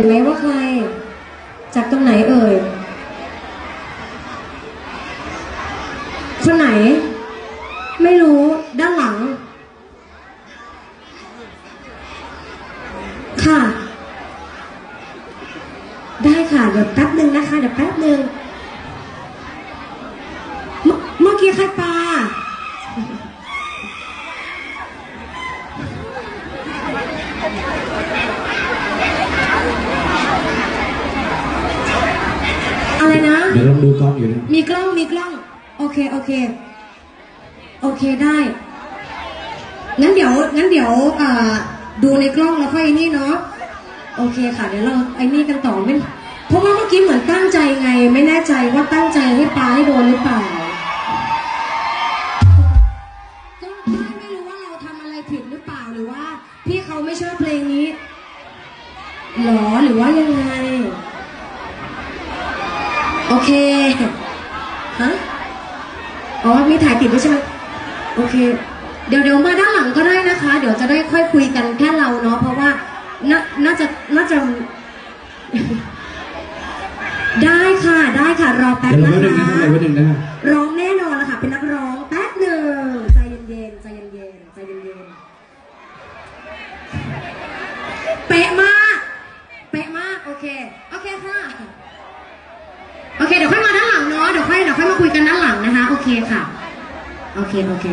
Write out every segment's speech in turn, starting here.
เห็นไหมว่าใคร จากตรงไหนเอ่ย คนไหน ไม่รู้ด้านหลัง ค่ะ ได้ค่ะ เดี๋ยวแป๊บหนึ่งนะคะ เดี๋ยวแป๊บหนึ่งเมื่อเมื่อกี้ใครปลา อะไรนะ เดี๋ยวลองดูกล้องอยู่นะ มีกล้องมีกล้อง โอเคโอเค โอเคได้งั้นเดี๋ยวงั้นเดี๋ยวอ่าดูในกล้องแล้วค่อยไอ้นี่เนาะโอเคค่ะ เดี๋ยวเราไอ้นี่กันต่อไม่เพราะว่าเมื่อกี้เหมือนตั้งใจไง ไม่แน่ใจว่าตั้งใจให้ปลาให้โดนหรือเปล่าก็ไม่ไม่รู้ว่าเราทำอะไรผิดหรือเปล่าหรือว่า พี่เขาไม่ชอบเพลงนี้ หรอหรือว่ายังไง โอเค ฮะ อ๋อ มีถ่ายติดด้วยใช่ไหมโอเค เดี๋ยวเดี๋ยวมาด้านหลังก็ได้นะคะ เดี๋ยวจะได้ค่อยคุยกันแค่เราเนาะ เพราะว่า น่าน่าจะ น่าจะ ได้ค่ะ ได้ค่ะ รอแป๊บเดี๋ยวนะไว้หนึ่งนะคะเดี๋ยวไว้หนึ่งนะร้องแน่นอนละค่ะ เป็นนักร้องแป๊บหนึ่งใจเย็นๆ ใจเย็นๆ ใจเย็นๆ เป๊ะมาก เป๊ะมาก โอเค โอเคค่ะ โอเคเดี๋ยวค่อยมาด้านหลังเนาะเดี๋ยวค่อยเดี๋ยวค่อยมาคุยกันด้านหลังนะคะ โอเคค่ะ โอเคโอเค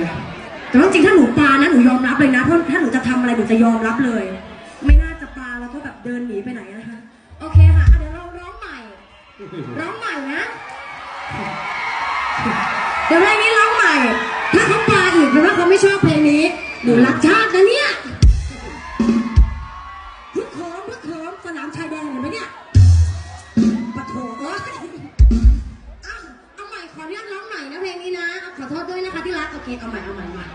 แต่ว่าจริงถ้าหนูปานะหนูยอมรับเลยนะเพราะถ้าหนูจะทำอะไรหนูจะยอมรับเลย ไม่น่าจะปาแล้วก็แบบเดินหนีไปไหนนะคะ โอเคค่ะอะเดี๋ยวเราร้องใหม่ ร้องใหม่นะ เดี๋ยวเพลงนี้ร้องใหม่ ถ้าเขาปาอีกแปลว่าเขาไม่ชอบเพลงนี้ หนูรักชาติ เอาเอาใหม่ขออนุญาตร้องใหม่นะเพลงนี้นะ ขอโทษด้วยนะคะที่รัก โอเค เอาใหม่ เอาใหม่ใหม่